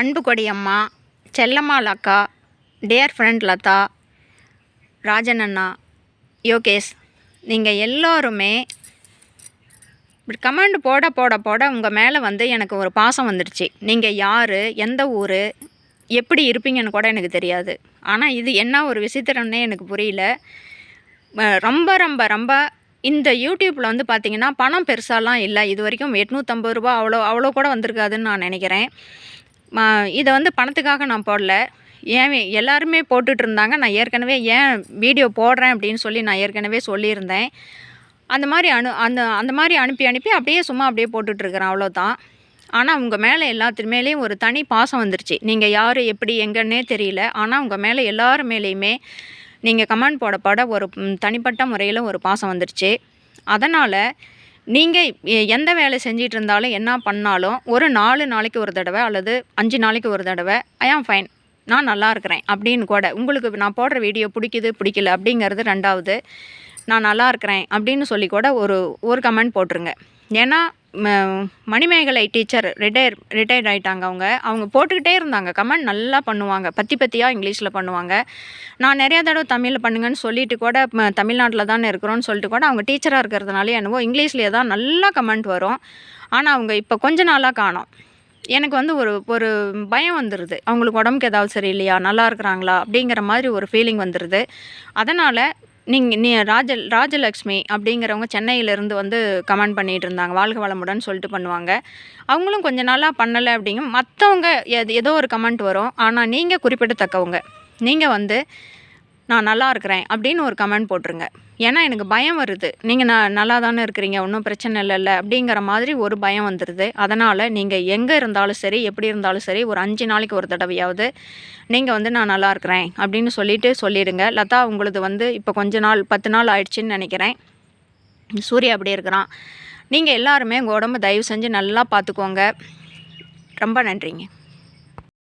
அன்பு கொடியம்மா செல்லம்மாள் அக்கா dear friend Latha Rajan அண்ணா யோகேஷ் நீங்கள் எல்லோருமே கமெண்ட் போட போட போட உங்கள் மேலே வந்து எனக்கு ஒரு பாசம் வந்துடுச்சு. நீங்கள் யார் எந்த ஊர் எப்படி இருப்பீங்கன்னு கூட எனக்கு தெரியாது. ஆனால் இது என்ன ஒரு விசித்திரம்னே எனக்கு புரியல. ரொம்ப ரொம்ப ரொம்ப இந்த யூடியூப்பில் வந்து பார்த்திங்கன்னா பணம் பெருசாலாம் இல்லை. இது வரைக்கும் எட்நூற்றம்பது ரூபா அவ்வளோ அவ்வளோ கூட வந்திருக்காதுன்னு நான் நினைக்கிறேன். இதை வந்து பணத்துக்காக நான் போடல. ஏன் எல்லாருமே போட்டுட்டு இருந்தாங்க நான் ஏற்கனவே ஏன் வீடியோ போடுறேன் அப்படின்னு சொல்லி நான் ஏற்கனவே சொல்லியிருந்தேன். அந்த மாதிரி அனு அந்த அந்த மாதிரி அனுப்பி அனுப்பி அப்படியே சும்மா அப்படியே போட்டுட்ருக்குறேன். அவ்வளோதான். ஆனால் உங்கள் மேலே எல்லாத்து மேலேயும் ஒரு தனி பாசம் வந்துருச்சு. நீங்கள் யார் எப்படி எங்கன்னே தெரியல. ஆனால் உங்கள் மேலே எல்லார் மேலேயுமே நீங்கள் கமெண்ட் போடப்பட ஒரு தனிப்பட்ட முறையில் ஒரு பாசம் வந்துருச்சு. அதனால் நீங்கள் எந்த வேலை செஞ்சிட்டு இருந்தாலும் என்ன பண்ணாலும் ஒரு நாலு நாளைக்கு ஒரு தடவை அல்லது அஞ்சு நாளைக்கு ஒரு தடவை ஐ ஆம் ஃபைன் நான் நல்லா இருக்கிறேன். அப்படின்னு கூட உங்களுக்கு நான் போடுற வீடியோ பிடிக்குது பிடிக்கல அப்படிங்கிறது ரெண்டாவது நான் நல்லா இருக்கிறேன் அப்படின்னு சொல்லி கூட ஒரு ஒரு கமெண்ட் போட்டுருங்க. ஏன்னா மணிமேகலை டீச்சர் ரிட்டையர் ரிட்டையர்ட் ஆகிட்டாங்க அவங்க. அவங்க போட்டுக்கிட்டே இருந்தாங்க. கமெண்ட் நல்லா பண்ணுவாங்க. பத்தி பத்தியாக இங்கிலீஷில் பண்ணுவாங்க. நான் நிறையா தடவை தமிழில் பண்ணுங்கன்னு சொல்லிட்டு கூட தமிழ்நாட்டில் தானே இருக்கிறோன்னு சொல்லிட்டு கூட அவங்க டீச்சராக இருக்கிறதுனால என்னவோ இங்கிலீஷ்லேயே தான் நல்லா கமெண்ட் வரும். ஆனால் அவங்க இப்போ கொஞ்ச நாளாக காணோம். எனக்கு வந்து ஒரு ஒரு பயம் வந்துடுது அவங்களுக்கு உடம்புக்கு ஏதாவது சரியில்லையா? நல்லா இருக்கிறாங்களா? அப்படிங்கிற மாதிரி ஒரு ஃபீலிங் வந்துடுது அதனால் நீங்கள் நீ ராஜ ராஜலக்ஷ்மி அப்படிங்கிறவங்க சென்னையிலேருந்து வந்து கமெண்ட் பண்ணிகிட்டு இருந்தாங்க வாழ்க வளமுடன் சொல்லிட்டு பண்ணுவாங்க. அவங்களும் கொஞ்ச நாளாக பண்ணலை அப்படிங்க மற்றவங்க எது ஏதோ ஒரு கமெண்ட் வரும். ஆனால் நீங்கள் குறிப்பிடத்தக்கவங்க. நீங்கள் வந்து நான் நல்லா இருக்கிறேன் அப்படின்னு ஒரு கமெண்ட் போட்டுருங்க. ஏன்னா எனக்கு பயம் வருது. நீங்கள் நான் நல்லா தானே இருக்கிறீங்க ஒன்றும் பிரச்சனை இல்லைல்ல அப்படிங்கிற மாதிரி ஒரு பயம் வந்துடுது அதனால் நீங்கள் எங்கே இருந்தாலும் சரி எப்படி இருந்தாலும் சரி ஒரு அஞ்சு நாளைக்கு ஒரு தடவையாவது நீங்கள் வந்து நான் நல்லா இருக்கிறேன் அப்படின்னு சொல்லிட்டு சொல்லிடுங்க. லதா உங்களது வந்து இப்போ கொஞ்ச நாள் பத்து நாள் ஆயிடுச்சுன்னு நினைக்கிறேன். சூர்யா அப்படி இருக்கிறான். நீங்கள் எல்லாருமே உங்கள் உடம்ப தயவு செஞ்சு நல்லா பார்த்துக்கோங்க ரொம்ப நன்றிங்க.